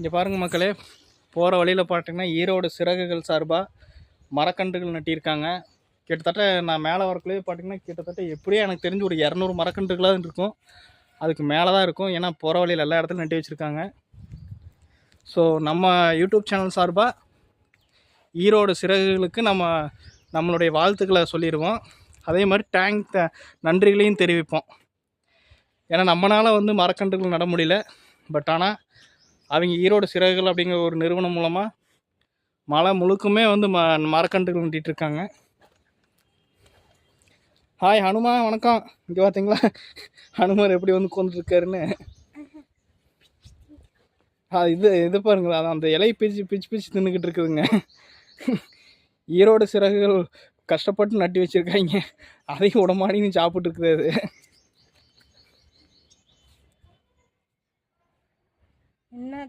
இங்கே பாருங்கள் மக்களே போகிற வழியில் பார்த்தீங்கன்னா ஈரோடு சிறகுகள் சார்பாக மரக்கன்றுகள் நட்டியிருக்காங்க. கிட்டத்தட்ட நான் மேலே வரக்குள்ளேயே பார்த்தீங்கன்னா கிட்டத்தட்ட எப்படியும் எனக்கு தெரிஞ்சு ஒரு இரநூறு மரக்கன்றுகளாக இருக்கும். அதுக்கு மேலே தான் இருக்கும். ஏன்னா போகிற வழியில் எல்லா இடத்துலையும் நட்டி வச்சுருக்காங்க. ஸோ நம்ம யூடியூப் சேனல் சார்பாக ஈரோடு சிறகுகளுக்கு நம்ம நம்மளுடைய வாழ்த்துக்களை சொல்லிடுவோம் அதே மாதிரி டேங்க் நன்றிகளையும் தெரிவிப்போம். ஏன்னா நம்மளால் வந்து மரக்கன்றுகள் நட முடியல. பட் ஆனால் அவங்க ஈரோடு சிறகுகள் அப்படிங்கிற ஒரு நிறுவனம் மூலமாக மலை முழுக்குமே வந்து ம மரக்கன்றுகள் நட்டிட்டு இருக்காங்க. ஹாய் ஹனுமா வணக்கம். இங்கே பார்த்தீங்களா ஹனுமார் எப்படி வந்து கொண்டுருக்காருன்னு ஆ இது இது பாருங்களா அது அந்த இலையை பிச்சு பிச்சு பிச்சு தின்னுக்கிட்டு இருக்குதுங்க. ஈரோடு சிறகுகள் கஷ்டப்பட்டு நட்டி வச்சுருக்காங்க. அதையும் உடமாடின்னு சாப்பிட்டு இருக்குது அது. என்ன